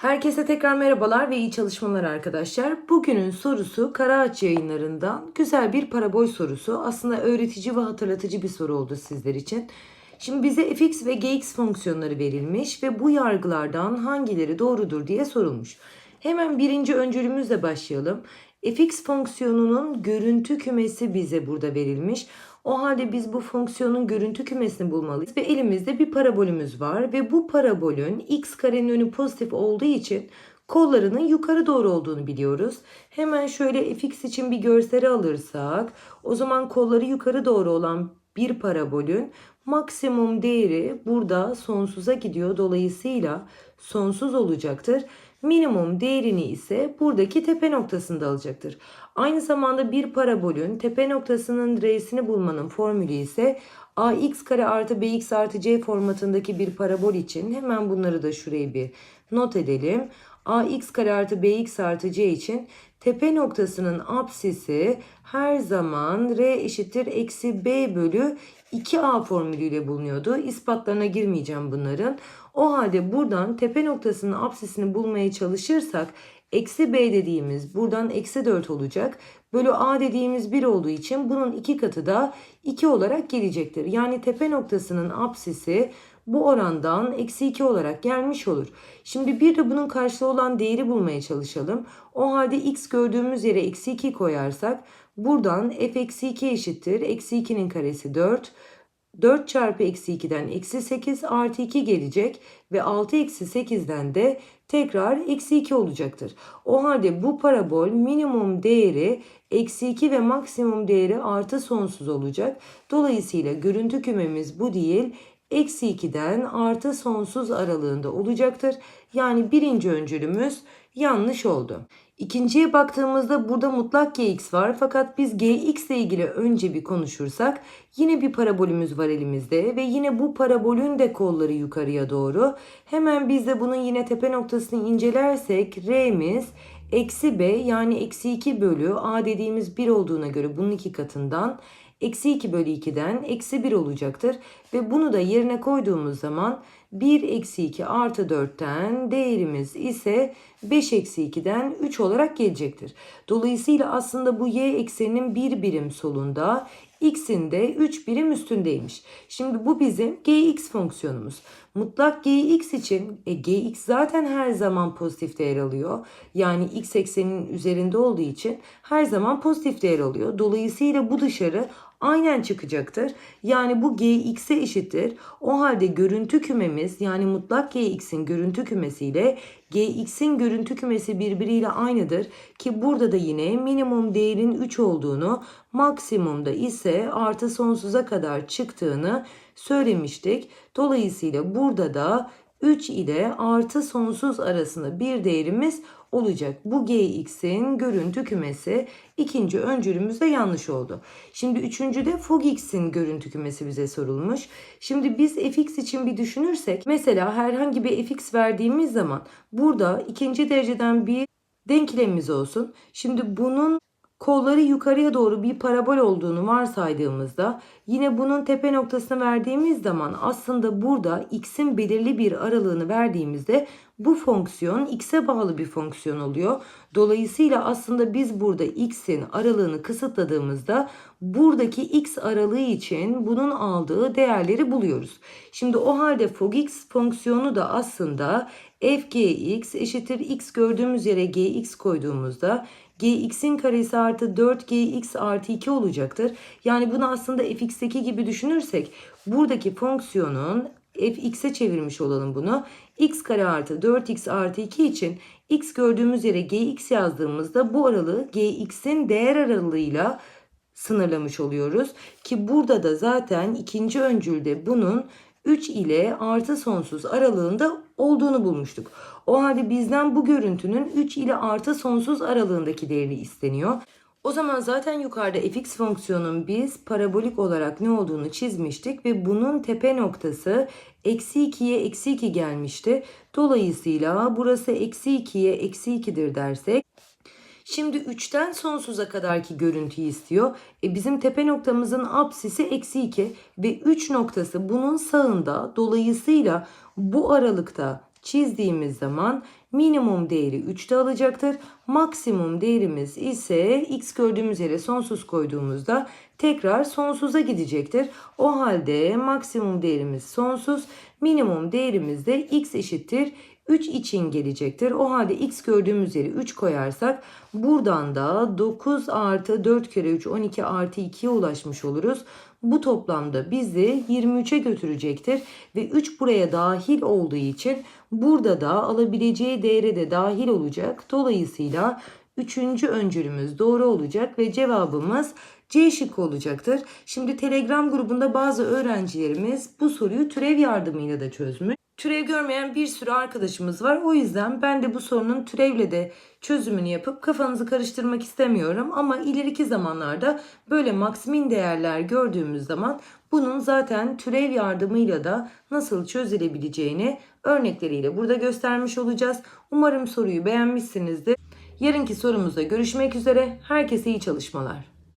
Herkese tekrar merhabalar ve iyi çalışmalar arkadaşlar. Bugünün sorusu Karaağaç yayınlarından güzel bir parabol sorusu. Aslında öğretici ve hatırlatıcı bir soru oldu sizler için. Şimdi bize fx ve gx fonksiyonları verilmiş ve bu yargılardan hangileri doğrudur diye sorulmuş. Hemen birinci öncülümüzle başlayalım. fx fonksiyonunun görüntü kümesi bize burada verilmiş. O halde biz bu fonksiyonun görüntü kümesini bulmalıyız. Ve elimizde bir parabolümüz var ve bu parabolün x karenin önü pozitif olduğu için kollarının yukarı doğru olduğunu biliyoruz. Hemen şöyle fx için bir görseli alırsak o zaman kolları yukarı doğru olan bir parabolün maksimum değeri burada sonsuza gidiyor. Dolayısıyla sonsuz olacaktır. Minimum değerini ise buradaki tepe noktasında alacaktır. Aynı zamanda bir parabolün tepe noktasının r'sini bulmanın formülü ise ax kare artı bx artı c formatındaki bir parabol için hemen bunları da şuraya bir not edelim. Ax kare artı bx artı c için tepe noktasının apsisi her zaman r eşittir eksi b bölü 2a formülüyle bulunuyordu. İspatlarına girmeyeceğim bunların. O halde buradan tepe noktasının apsisini bulmaya çalışırsak eksi b dediğimiz buradan eksi 4 olacak. Bölü a dediğimiz 1 olduğu için bunun iki katı da 2 olarak gelecektir. Yani tepe noktasının apsisi bu orandan eksi 2 olarak gelmiş olur. Şimdi bir de bunun karşılığı olan değeri bulmaya çalışalım. O halde x gördüğümüz yere eksi 2 koyarsak buradan f eksi 2 eşittir. Eksi 2'nin karesi 4. 4 çarpı eksi 2'den eksi 8 artı 2 gelecek ve 6 eksi 8'den de tekrar eksi 2 olacaktır. O halde bu parabol minimum değeri eksi 2 ve maksimum değeri artı sonsuz olacak. Dolayısıyla görüntü kümemiz bu değil eksi 2'den artı sonsuz aralığında olacaktır. Yani birinci öncülümüz yanlış oldu. İkinciye baktığımızda burada mutlak gx var fakat biz gx ile ilgili önce bir konuşursak yine bir parabolümüz var elimizde ve yine bu parabolün de kolları yukarıya doğru. Hemen biz de bunun yine tepe noktasını incelersek r'miz eksi b yani eksi 2 bölü a dediğimiz 1 olduğuna göre bunun iki katından eksi 2 bölü 2'den eksi 1 olacaktır. Ve bunu da yerine koyduğumuz zaman 1 eksi 2 artı 4'ten değerimiz ise 5 eksi 2'den 3 olarak gelecektir. Dolayısıyla aslında bu y ekseninin bir birim solunda x'in de 3 birim üstündeymiş. Şimdi bu bizim gx fonksiyonumuz. Mutlak gx için e, gx zaten her zaman pozitif değer alıyor. Yani x ekseninin üzerinde olduğu için her zaman pozitif değer alıyor. Dolayısıyla bu dışarı aynen çıkacaktır. Yani bu gx'e eşittir. O halde görüntü kümemiz yani mutlak gx'in görüntü kümesiyle gx'in görüntü kümesi birbiriyle aynıdır. Ki burada da yine minimum değerin 3 olduğunu maksimumda ise artı sonsuza kadar çıktığını söylemiştik. Dolayısıyla burada da 3 ile artı sonsuz arasında bir değerimiz olacak. Bu gx'in görüntü kümesi ikinci öncülümüzde yanlış oldu. Şimdi üçüncüde fogx'in görüntü kümesi bize sorulmuş. Şimdi biz fx için bir düşünürsek mesela herhangi bir fx verdiğimiz zaman burada ikinci dereceden bir denklemimiz olsun. Şimdi bunun kolları yukarıya doğru bir parabol olduğunu varsaydığımızda yine bunun tepe noktasını verdiğimiz zaman aslında burada x'in belirli bir aralığını verdiğimizde bu fonksiyon x'e bağlı bir fonksiyon oluyor. Dolayısıyla aslında biz burada x'in aralığını kısıtladığımızda buradaki x aralığı için bunun aldığı değerleri buluyoruz. Şimdi o halde fogx fonksiyonu da aslında fgx eşittir x gördüğümüz yere gx koyduğumuzda gx'in karesi artı 4gx artı 2 olacaktır. Yani bunu aslında fx'teki gibi düşünürsek buradaki fonksiyonun fx'e çevirmiş olalım bunu. x kare artı 4x artı 2 için x gördüğümüz yere gx yazdığımızda bu aralığı gx'in değer aralığıyla sınırlamış oluyoruz. Ki burada da zaten ikinci öncülde bunun 3 ile artı sonsuz aralığında olduğunu bulmuştuk. O halde bizden bu görüntünün 3 ile artı sonsuz aralığındaki değeri isteniyor. O zaman zaten yukarıda fx fonksiyonun biz parabolik olarak ne olduğunu çizmiştik ve bunun tepe noktası eksi 2'ye eksi 2 gelmişti. Dolayısıyla burası eksi 2'ye eksi 2'dir dersek Şimdi 3'ten sonsuza kadarki görüntüyü istiyor. E bizim tepe noktamızın apsisi eksi 2 ve 3 noktası bunun sağında. Dolayısıyla bu aralıkta çizdiğimiz zaman minimum değeri 3'te alacaktır. Maksimum değerimiz ise x gördüğümüz yere sonsuz koyduğumuzda tekrar sonsuza gidecektir. O halde maksimum değerimiz sonsuz, minimum değerimiz de x eşittir 3 için gelecektir. O halde x gördüğümüz yere 3 koyarsak buradan da 9 artı 4 kere 3 12 artı 2'ye ulaşmış oluruz. Bu toplamda bizi 23'e götürecektir ve 3 buraya dahil olduğu için burada da alabileceği değere de dahil olacak. Dolayısıyla üçüncü öncülümüz doğru olacak ve cevabımız C şıkkı olacaktır. Şimdi Telegram grubunda bazı öğrencilerimiz bu soruyu türev yardımıyla da çözmüş. Türev görmeyen bir sürü arkadaşımız var. O yüzden ben de bu sorunun türevle de çözümünü yapıp kafanızı karıştırmak istemiyorum. Ama ileriki zamanlarda böyle maksimin değerler gördüğümüz zaman bunun zaten türev yardımıyla da nasıl çözülebileceğini örnekleriyle burada göstermiş olacağız. Umarım soruyu beğenmişsinizdir. Yarınki sorumuzda görüşmek üzere. Herkese iyi çalışmalar.